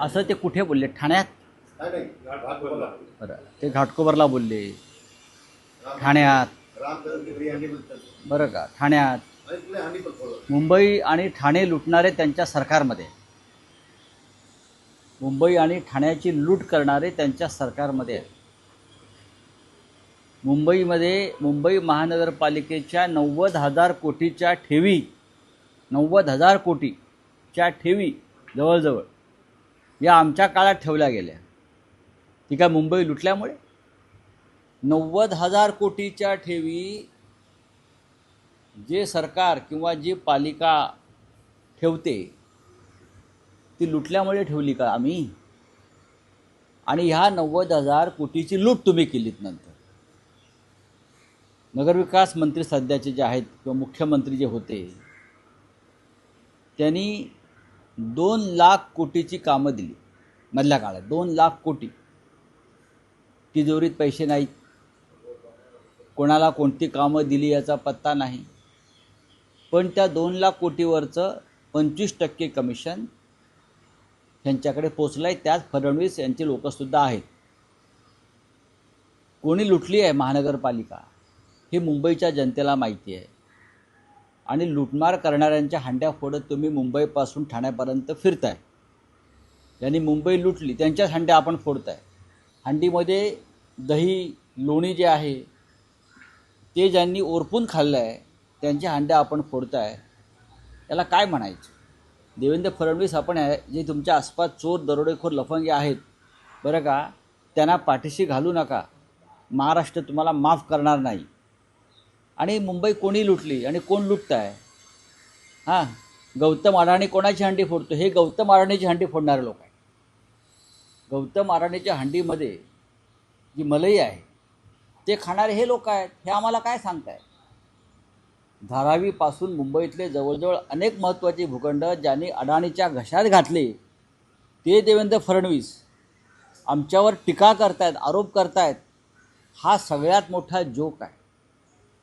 असं ते कुठे बोलले? ठाण्यात? बरं. ते घाटकोपरला बोलले. ठाण्यात. बरं का? ठाण्यात. मुंबई आणि ठाणे लुटणारे त्यांच्या सरकारमध्ये. मुंबई आणि ठाण्याची लूट करणारे त्यांच्या सरकारमध्ये. मुंबईमध्ये मुंबई महानगरपालिकेच्या नव्वद हजार कोटीच्या ठेवी नव्वद हजार कोटीच्या ठेवी जवळजवळ. या आमच्या काळात ठेवल्या गेल्या. ती काय मुंबई लुटल्यामुळे. नव्वद हजार कोटीच्या ठेवी जे सरकार किंवा जी पालिका ठेवते ती लुटल्यामुळे ठेवली का आम्ही? आणि ह्या नव्वद हजार कोटीची लूट तुम्ही केलीत नंतर. नगरविकास मंत्री सध्याचे जे आहेत किंवा मुख्यमंत्री जे होते त्यांनी दोन लाख कोटीची कामं दिली. मधल्या काळात. दोन लाख कोटी. तिजोरीत पैसे नाहीत. कोणाला कोणती कामं दिली याचा पत्ता नाही. पण त्या दोन लाख कोटीवरचं पंचवीस टक्के कमिशन त्यांच्याकडे पोचलं आहे त्यात फडणवीस यांचे लोकसुद्धा आहेत. कोणी लुटली आहे महानगरपालिका? हे मुंबईच्या जनतेला माहिती आहे. आणि लुटमार करणाऱ्यांच्या हांड्या फोडत तुम्ही मुंबईपासून ठाण्यापर्यंत फिरताय. ज्यांनी मुंबई लुटली त्यांच्याच हांड्या आपण फोडताय. हांडीमध्ये दही लोणी जे आहे ते ज्यांनी ओरपून खाल्लं आहे त्यांच्या हांड्या आपण फोडताय. याला काय म्हणायचं? देवेंद्र फडणवीस आपण आहे जे तुमच्या आसपास चोर दरोडेखोर लफंगे आहेत बरं का त्यांना पाठीशी घालू नका. महाराष्ट्र तुम्हाला माफ करणार नाही. आणि मुंबई कोणी लुटली आणि कोण लुटत आहे हां गौतम अडाणी कोणाची हंडी फोडतो? हे गौतम अडाणीची हंडी फोडणारे लोक आहे गौतम अडाणीच्या हंडीमध्ये जी मलई आहे ते खाणारे हे लोक आहेत. हे आम्हाला काय सांगताय? धारावीपासून मुंबईतले जवळजवळ अनेक महत्त्वाचे भूखंड ज्यांनी अडाणीच्या घशात घातले ते देवेंद्र फडणवीस आमच्यावर टीका करतायत आरोप करतायत. हा सगळ्यात मोठा जोक आहे.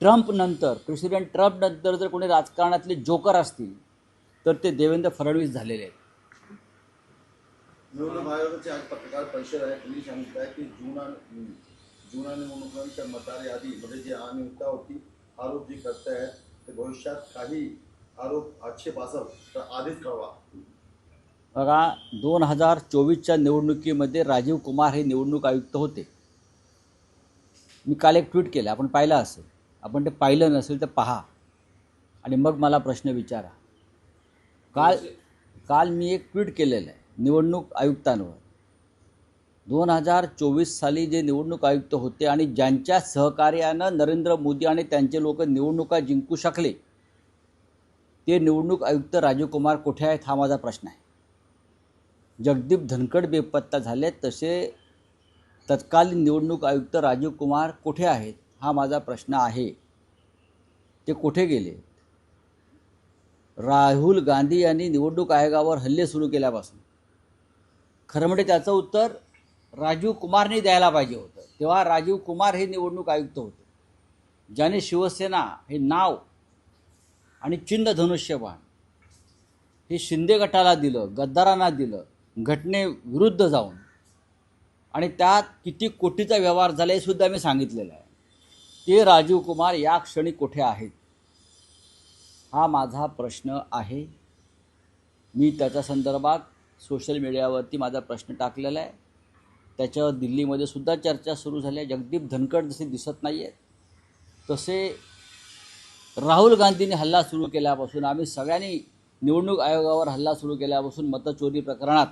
ट्रम्प नंतर प्रेसिडेंट ट्रम्प नंतर जर कोणी राजकारणातले जोकर असतील तर ते देवेंद्र फडणवीस झालेले आहेत. निवडणूक आयोगाचे आज पत्रकार परिषद आहे. तुम्ही सांगताय की जून आणि जून निवडणुकांच्या मतदार यादीमध्ये जी अनियमितता होती आरोप जी करतायत ते भविष्यात काही आरोप आक्षेप असेल तर आधीच कळवा. बघा दोन हजार चोवीसच्या निवडणुकीमध्ये राजीव कुमार हे निवडणूक आयुक्त होते. मी काल एक ट्विट केलं आपण पाहिलं असेल. आपण ते पाहिलं नसेल तर पहा. आणि मग मला प्रश्न विचारा. काल काल मी एक ट्विट केलेलं आहे निवडणूक आयुक्तांवर. दोन हजार चोवीस साली जे निवडणूक आयुक्त होते आणि ज्यांच्या सहकार्यानं नरेंद्र मोदी आणि त्यांचे लोक निवडणुका जिंकू शकले ते निवडणूक आयुक्त राजीव कुमार कुठे आहेत हा माझा प्रश्न आहे. जगदीप धनखड बेपत्ता झाले तसे तत्कालीन निवडणूक आयुक्त राजीव कुमार कुठे आहेत? हा माझा प्रश्न आहे. ते कुठे गेले? राहुल गांधी यांनी निवडणूक आयोगावर हल्ले सुरू केल्यापासून. खरं म्हणजे त्याचं उत्तर राजीव कुमारने द्यायला पाहिजे होतं. तेव्हा राजीव कुमार हे निवडणूक आयुक्त होते. ज्याने शिवसेना हे नाव आणि चिन्ह धनुष्यबाण हे शिंदे गटाला दिलं गद्दारांना दिलं घटनेविरुद्ध जाऊन. आणि त्यात किती कोटीचा व्यवहार झाला हे सुद्धा मी सांगितलेलं आहे. ते राजीव कुमार या क्षणी कुठे आहेत? हा माझा प्रश्न आहे. मी त्याच्या संदर्भात सोशल मीडियावरती माझा प्रश्न टाकलेला आहे. त्याच्यावर दिल्लीमध्ये सुद्धा चर्चा सुरू झाल्या जगदीप धनकड जसे दिसत नाही आहेत तसे राहुल गांधींनी हल्ला सुरू केल्यापासून आम्ही सगळ्यांनी निवडणूक आयोगावर हल्ला सुरू केल्यापासून मतचोरी प्रकरणात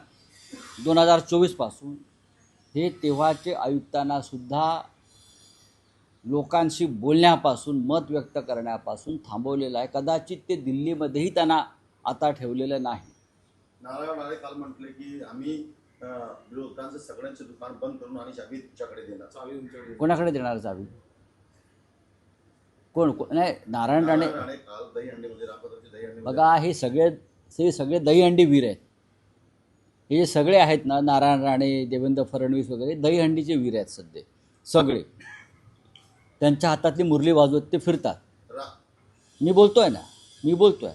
दोन हजार चोवीसपासून हे तेव्हाचे आयुक्तांनासुद्धा लोकांशी बोलण्यापासून मत व्यक्त करण्यापासून थांबवलेलं आहे. कदाचित ते दिल्लीमध्येही त्यांना आता ठेवलेलं नाही. नारायण राणे काल म्हटले की आम्ही विरोधकांचं सगळ्यांचे दुकान बंद करून आणि चावी तुमच्याकडे देणार. चावी तुमच्याकडे. कोणाकडे देणार चावी? कोण कोण? नाही नारायण राणे. काल रामपत्राची बघा हे सगळे हे सगळे दहीहंडी वीर आहेत. हे जे सगळे आहेत ना नारायण राणे देवेंद्र फडणवीस वगैरे दहीहंडीचे वीर आहेत सध्या. सगळे. त्यांच्या हातातली मुरली वाजवत ते फिरतात. मी बोलतोय ना मी बोलतोय.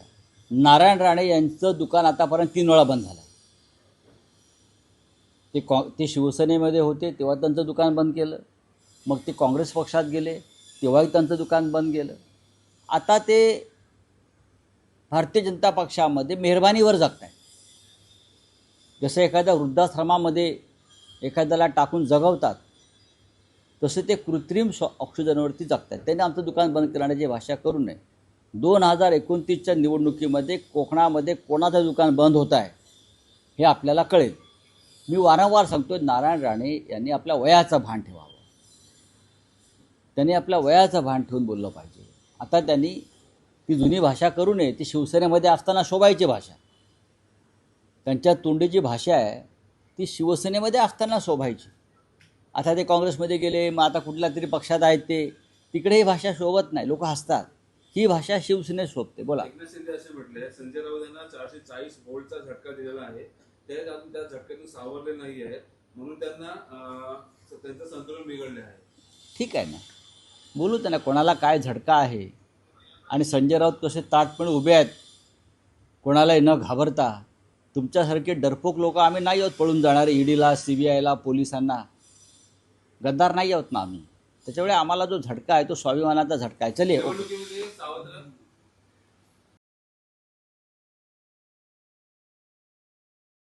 नारायण राणे यांचं दुकान आतापर्यंत तीन वेळा बंद झालं ते कॉ ते शिवसेनेमध्ये होते तेव्हा त्यांचं दुकान बंद केलं. मग ते काँग्रेस पक्षात गेले तेव्हाही त्यांचं दुकान बंद केलं. आता ते भारतीय जनता पक्षामध्ये मेहरबानीवर जगत आहे जसं एखाद्या वृद्धाश्रमामध्ये एखाद्याला टाकून जगवतात तसे ते कृत्रिम स्व ऑक्सिजनवरती जगतात त्यांनी आमचं दुकान बंद करण्याची भाषा करू नये. दोन हजार एकोणतीसच्या निवडणुकीमध्ये कोकणामध्ये कोणाचं दुकान बंद होत आहे हे आपल्याला कळेल. मी वारंवार सांगतो नारायण राणे यांनी आपल्या वयाचं भान ठेवावं. त्यांनी आपल्या वयाचं भान ठेवून बोललं पाहिजे. आता त्यांनी ती जुनी भाषा करू नये ती शिवसेनेमध्ये असताना शोभायची भाषा. त्यांच्या तोंडी जी भाषा आहे ती शिवसेनेमध्ये असताना शोभायची. आता ते काँग्रेसमध्ये गेले मग आता कुठल्या तरी पक्षात आहेत ते. तिकडे ही भाषा शोभत नाही लोक हसतात. ही भाषा शिवसेनेत शोभते बोला. शिंदे असे म्हटले संजय राऊत यांना चारशे चाळीस वोल्टचा झटका दिलेला आहे. ते अजून त्या झटक्यातून सावरले नाही आहेत. म्हणून त्यांना त्यांचं संतुलन बिघडले आहे. ठीक आहे ना. बोलू त्यांना कोणाला काय झटका आहे? आणि संजय राऊत कसे ताटपणे उभे आहेत? कोणालाही न घाबरता. तुमच्यासारखे डरपोक लोक आम्ही नाही आहोत पळून जाणारे ईडीला सी बी आयला पोलिसांना. गद्दार नाही आहोत ना आम्ही. त्याच्यामुळे आम्हाला जो झटका आहे तो स्वाभिमानाचा झटका आहे. चलिये ओके